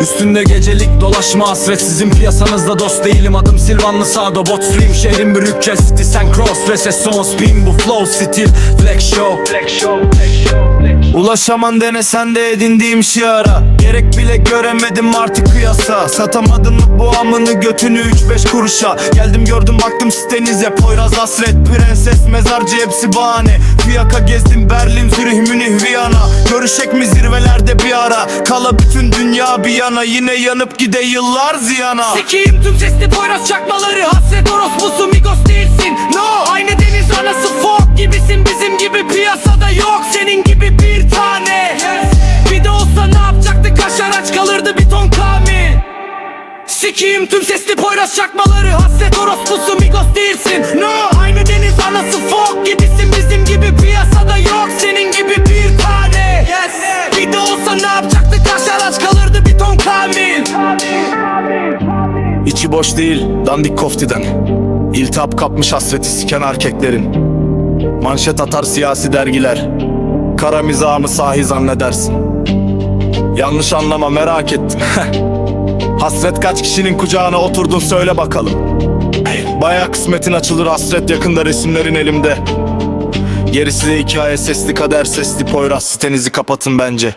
Üstünde gecelik dolaşma hasret Sizin piyasanızda dost değilim. Adım Silvanlı sağda bot stream Şehrin büyük kesti. Sen cross Resesson spin bu flow stil. Flex show Flex show Flex show. Ulaşaman denesen de edindiğim şiara Gerek bile göremedim artık kıyasa. Satamadın mı bu amını götünü 3-5 kuruşa? Geldim gördüm baktım sitenize Poyraz hasret prenses mezarcı hepsi bahane. Fiyaka gezdim Berlin Zürih Münih Viyana. Görüşek mi zirvelerde bir ara? Kala bütün dünya bir yana. Yine yanıp gide yıllar ziyana. Sikiyim tüm sesli poyraz çakmaları. Hasret orospusu Migos Sikiyim tüm sesli poyraz çakmaları. Hasret orospusu Migos değilsin. No Aynı deniz anası fuck gibisin. Bizim gibi piyasada yok Senin gibi bir tane. Bir de olsa ne yapacaktı Kaşar aç kalırdı bir ton kamil. İçi boş değil dandik koftiden. İltihap kapmış hasreti siken erkeklerin. Manşet atar siyasi dergiler. Kara mizahımı sahi zannedersin. Yanlış anlama merak ettim Hasret kaç kişinin kucağına oturdun söyle bakalım. Baya kısmetin açılır hasret yakında resimlerin elimde. Gerisi de hikaye sesli kader sesli poyraz sitenizi kapatın bence